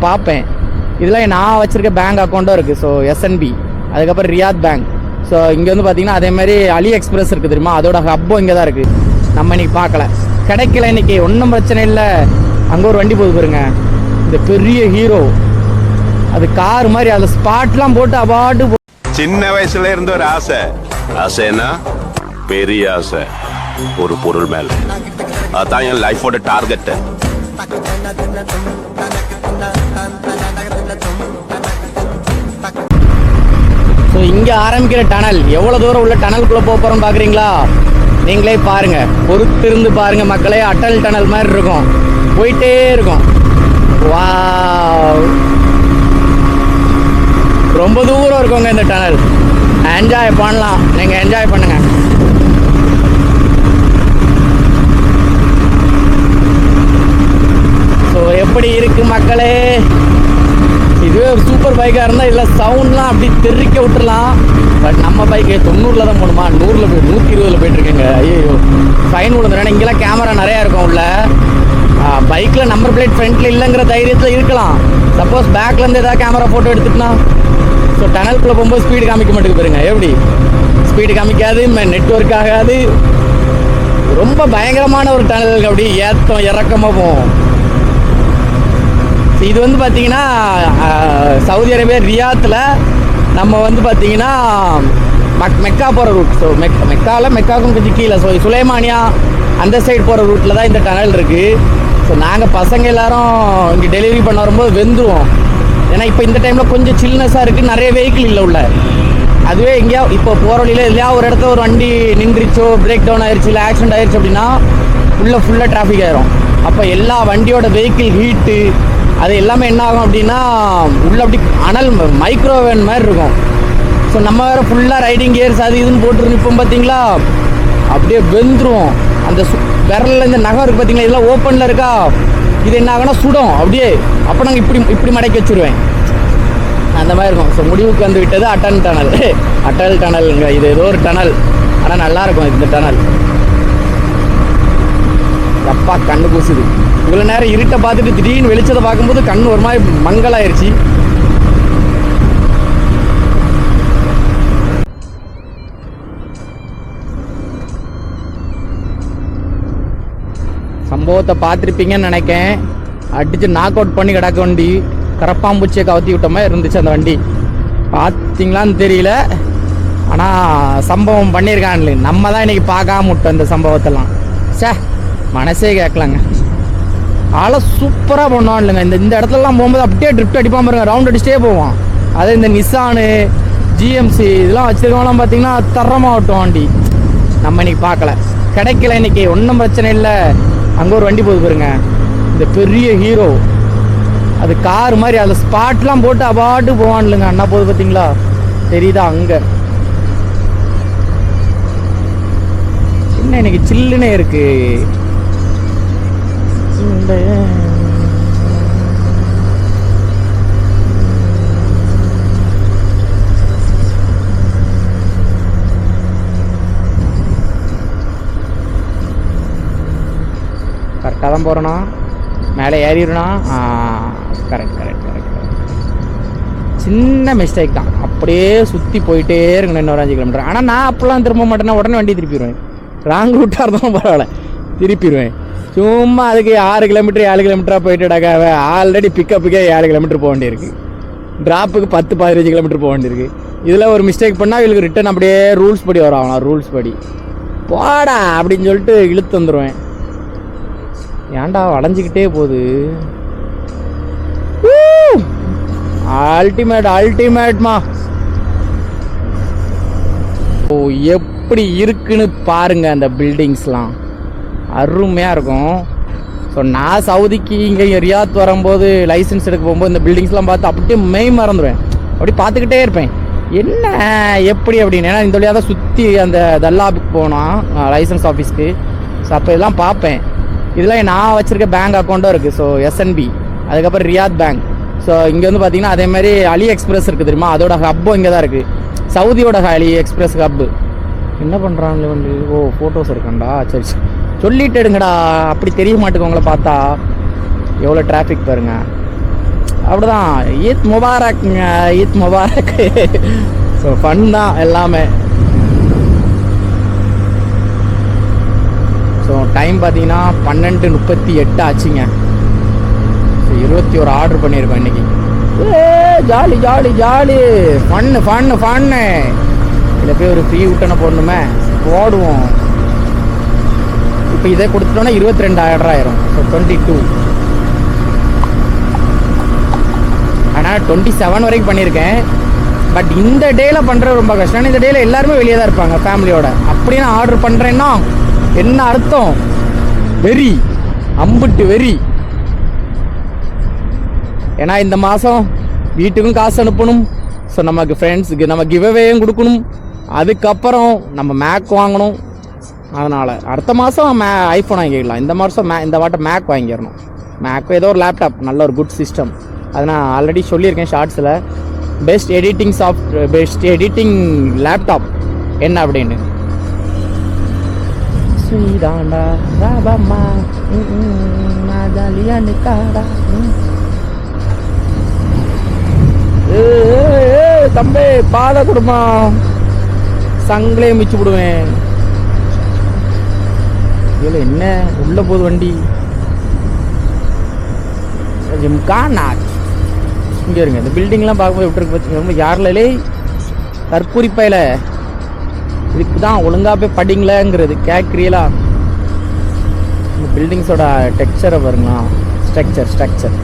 நான் பார்ப்பேன். இதெல்லாம் நான் வச்சுருக்க பேங்க் அக்கௌண்ட்டும் இருக்குது ஸோ எஸ்என்பி அதுக்கப்புறம் ரியாத் பேங்க் ஸோ இங்கே வந்து பார்த்தீங்கன்னா அதே மாதிரி அலி எக்ஸ்பிரஸ் இருக்குது தெரியுமா? அதோட ஹப்பும் இங்கே தான் இருக்குது நம்ம இன்னைக்கு பார்க்கல. கிடைக்கல இன்னைக்கு. ஒன்றும் பிரச்சனை இல்லை. அங்கே ஒரு வண்டி போகுது பாருங்க. இந்த பெரிய ஹீரோ அது கார் மாதிரி அதில் ஸ்பாட்லாம் போட்டு அவார்டு சின்ன வயசுல இருந்த ஒரு ஆசை. ஆசைன்னா பெரிய ஆசை. ஒரு பொருள் மேல. அதான் என் லைஃபோட டார்கெட்டு ஸோ இங்கே ஆரம்பிக்கிற டனல் எவ்வளோ தூரம் உள்ள டனலுக்குள்ளே போக பார்க்குறீங்களா நீங்களே பாருங்க பொறுத்திருந்து பாருங்கள் மக்களே அட்டல் டனல் மாதிரி இருக்கும். போயிட்டே இருக்கும். வா ரொம்ப தூரம் இருக்குங்க இந்த டனல். என்ஜாய் பண்ணலாம். நீங்கள் என்ஜாய் பண்ணுங்கள் ஸோ எப்படி இருக்கு மக்களே. இதுவே ஒரு சூப்பர் பைக்காக இருந்தால் இதில் சவுண்ட்லாம் அப்படி தெறிக்க விட்டுறலாம். பட் நம்ம பைக்கு தொண்ணூறில் தான் போகணுமா? நூறில் போய் நூற்றி இருபதில் போயிட்டுருக்கேங்க ஐயோ ஃபைன் விழுந்துறேன் இங்கெல்லாம் கேமரா நிறையா இருக்கும் உள்ள. பைக்கில் நம்பர் பிளேட் ஃப்ரண்ட்டில் இல்லைங்கிற தைரியத்தில் இருக்கலாம். சப்போஸ் பேக்லேருந்து ஏதாவது கேமரா ஃபோட்டோ எடுத்துட்டுனா ஸோ டனல்குள்ளே போகும்போது ஸ்பீடு காமிக்க மாட்டேங்குது பாருங்க. எப்படி? ஸ்பீடு காமிக்காது நெட்ஒர்க் ஆகாது. ரொம்ப பயங்கரமான ஒரு டனல் அப்படி ஏத்தம் இறக்கமாக போகும். இது வந்து பார்த்தீங்கன்னா சவுதி அரேபியா ரியாத்தில் நம்ம வந்து பார்த்தீங்கன்னா மக் மெக்கா போகிற ரூட் ஸோ மெக் மெக்காவில் மெக்காவுக்கும் கொஞ்சம் கீழே. ஸோ சுலைமானியா அந்த சைடு போகிற ரூட்டில் தான் இந்த டனல் இருக்குது ஸோ நாங்கள் பசங்க எல்லாரும் இங்கே டெலிவரி பண்ண வரும்போது வெந்துருவோம். ஏன்னா இப்போ இந்த டைமில் கொஞ்சம் சில்னஸாக இருக்குது நிறைய வெஹிக்கிள் இல்லை உள்ள. அதுவே எங்கேயா இப்போ போகிற வழியில் இல்லையா ஒரு இடத்துல ஒரு வண்டி நின்றுச்சோ பிரேக் டவுன் ஆயிடுச்சு இல்லை ஆக்சிடென்ட் ஆயிடுச்சு அப்படின்னா உள்ளே ஃபுல்லாக டிராஃபிக் ஆயிரும். அப்போ எல்லா வண்டியோட வெஹிக்கிள் ஹீட்டு அது எல்லாமே என்ன ஆகும் அப்படின்னா உள்ள அப்படி அனல் மைக்ரோவேன் மாதிரி இருக்கும். ஸோ நம்ம வேறு ஃபுல்லாக ரைடிங் கியர்ஸ் அது இதுன்னு போட்டு இப்போ பார்த்தீங்களா அப்படியே வெந்துரும் அந்த சு விரல்ல இந்த நகம் இருக்குது பார்த்தீங்களா இதெல்லாம் ஓப்பனில் இருக்கா? இது என்ன ஆகும்னா சுடும். அப்படியே அப்போ நாங்கள் இப்படி இப்படி மடக்கி வச்சிருவேன். அந்த மாதிரி இருக்கும். ஸோ முடிவுக்கு வந்து விட்டது அட்டன் டனல். அட்டல் டனலுங்க. இது ஏதோ ஒரு டனல். ஆனால் நல்லா இருக்கும் இந்த டனல். அப்பா கண்ணு கூசுது. இவ்வளோ நேரம் இருட்டை பார்த்துட்டு திடீர்னு வெளிச்சத்தை பார்க்கும்போது கண்ணு ஒரு மாதிரி மங்கலாயிருச்சு. சம்பவத்தை பார்த்துருப்பீங்கன்னு நினைக்கேன். அடிச்சு நாக் அவுட் பண்ணி கிடக்க வண்டி கரப்பாம்பூச்சியை கவுத்தி விட்ட மாதிரி இருந்துச்சு அந்த வண்டி. பார்த்தீங்களான்னு தெரியல. ஆனால் சம்பவம் பண்ணியிருக்கான்ல நம்ம தான் இன்னைக்கு பார்க்காம விட்டோம் இந்த சம்பவத்தெல்லாம். சே மனசே கேட்கலாங்க. ஆளை சூப்பராக பண்ணுவான் இல்லைங்க. இந்த இந்த இடத்துலலாம் போகும்போது அப்படியே ட்ரிப்ட் அடிப்பான் பாருங்க. ரவுண்ட் அடிச்சிட்டே போவான். அதே இந்த நிசானு ஜிஎம்சி இதெல்லாம் வச்சிருக்கவங்களாம் பார்த்தீங்கன்னா தரமாக ஓட்டும் வண்டி நம்ம இன்னைக்கு பார்க்கல. கிடைக்கல இன்னைக்கு. ஒன்றும் பிரச்சனை இல்லை. அங்கே ஒரு வண்டி போகுது பாருங்க. இந்த பெரிய ஹீரோ அது கார் மாதிரி அதில் ஸ்பாட்லாம் போட்டு அபாட்டு போவான் இல்லைங்க. அண்ணா போகுது பார்த்தீங்களா? தெரியுதா அங்கே? என்ன இன்னைக்கு சில்லுனே இருக்குது இந்த கரெக்டாக தான் போகிறோண்ணா மேலே ஏறிடுனா கரெக்ட் கரெக்ட் கரெக்ட் சின்ன மிஸ்டேக் தான். அப்படியே சுற்றி போயிட்டே இருக்கணும் இன்னொரு அஞ்சு கிலோமீட்டர் ஆனால் நான் அப்போல்லாம் திரும்ப மாட்டேன்னா உடனே வண்டி திருப்பிடுவேன். ராங் ரூட்டாக இருந்தாலும் பரவாயில்ல. திருப்பிடுவேன். சும்மா அதுக்கு ஆறு கிலோமீட்டர் ஏழு கிலோமீட்டராக போயிட்டுடாக்கா ஆல்ரெடி பிக்கப்புக்கே ஏழு கிலோமீட்டர் போக வேண்டியிருக்கு. ட்ராப்புக்கு பத்து பதினஞ்சு கிலோமீட்டர் போக வேண்டியிருக்கு. இதில் ஒரு மிஸ்டேக் பண்ணால் இவளுக்கு ரிட்டன் அப்படியே ரூல்ஸ் படி வரும். அவனா ரூல்ஸ் படி. போடா அப்படின்னு சொல்லிட்டு இழுத்து வந்துடுவேன் ஏன்டா வளைஞ்சிக்கிட்டே போகுது? அல்டிமேட் அல்டிமேட்மா ஓ எப்படி இருக்குன்னு பாருங்க அந்த பில்டிங்ஸ்லாம் அருமையாக இருக்கும். ஸோ நான் சவுதிக்கு இங்கே ரியாத் வரும்போது லைசன்ஸ் எடுக்க போகும்போது இந்த பில்டிங்ஸ்லாம் பார்த்து அப்படியே மெய் மறந்துடுவேன் அப்படி பார்த்துக்கிட்டே இருப்பேன். என்ன எப்படி அப்படின்னு? ஏன்னா இந்த வழியாக தான் சுற்றி அந்த தல்லாபுக்கு போனோம் லைசன்ஸ் ஆஃபீஸ்க்கு ஸோ அப்போ இதெல்லாம் பார்ப்பேன். இதெல்லாம் நான் வச்சுருக்க பேங்க் அக்கௌண்ட்டும் இருக்குது ஸோ எஸ்என்பி அதுக்கப்புறம் ரியாத் பேங்க் ஸோ இங்கே வந்து பார்த்தீங்கன்னா அதேமாதிரி அலி எக்ஸ்பிரஸ் இருக்குது தெரியுமா? அதோட ஹப்பும் இங்கே தான் இருக்குது சவுதியோட அலி எக்ஸ்பிரஸ் ஹப்பு என்ன பண்ணுறாங்களே வந்து ஓ ஃபோட்டோஸ் இருக்காண்டா சரி சரி. சொல்லிட்டு எடுங்கடா அப்படி தெரிய மாட்டேங்குவங்கள பார்த்தா. எவ்வளோ டிராஃபிக் பாருங்க. அப்படிதான். ஈத் முபாரக்ங்க ஈத் முபாரக். ஸோ ஃபன் தான் எல்லாமே. ஸோ டைம் பார்த்தீங்கன்னா பன்னெண்டு முப்பத்தி எட்டு ஆச்சுங்க. ஸோ இருபத்தி ஒரு ஆர்டர் பண்ணியிருக்கோம் இன்னைக்கு. ஏ jolly jolly jolly. Fun fun fun இதில் போய் ஒரு ஃப்ரீ விட்டனை போடணுமே. போடுவோம். இப்போ இதை கொடுத்துட்டோன்னா இருபத்தி ரெண்டாயிரம் ஆயிரும் ஸோ டுவெண்ட்டி டூ ஆனால் டுவெண்ட்டி செவன் வரைக்கும் பண்ணியிருக்கேன். பட் இந்த டேயில் பண்ணுறது ரொம்ப கஷ்டம். இந்த டேயில் எல்லாருமே வெளியே தான் இருப்பாங்க ஃபேமிலியோட அப்படியே நான் ஆர்டர் பண்ணுறேன்னா என்ன அர்த்தம்? வெறி. அம்புட்டு வெறி. ஏன்னா இந்த மாதம் வீட்டுக்கும் காசு அனுப்பணும். ஸோ நமக்கு ஃப்ரெண்ட்ஸுக்கு நம்ம கிவ்அவேயும் கொடுக்கணும். அதுக்கப்புறம் நம்ம மேக் வாங்கணும். அதனால் அடுத்த மாதம் மே ஐஃபோன் வாங்கிக்கலாம். இந்த மாதம் மே இந்த வாட்டம் மேக் வாங்கிடணும். மேக் ஏதோ ஒரு லேப்டாப் நல்ல ஒரு குட் சிஸ்டம் அது நான் ஆல்ரெடி சொல்லியிருக்கேன் ஷார்ட்ஸில் best editing soft best editing laptop என்ன அப்படின்னு? ஸ்ரீதாண்டா ராபம்மா. ம், ம், நான் ஜாலியா நிக்காடா ம். ஏய், ஏய், ஏய், தம்பி பாத குடும்பம் சங்கிலே மிச்சு விடுவேன். இதில் என்ன உள்ள போது வண்டி? ஜிம்கானா இங்கே இருங்க. இந்த பில்டிங்லாம் பார்க்கும்போது எப்படி இருக்கு பார்த்தீங்க ரொம்ப யாரிலே கற்பூரிப்பையில் இதுக்கு தான் ஒழுங்காக போய் படிங்களேங்கிறது கேட்குறீங்களா இந்த பில்டிங்ஸோட டெக்ஸ்சரை பாருங்களா ஸ்ட்ரக்சர் ஸ்ட்ரக்சர்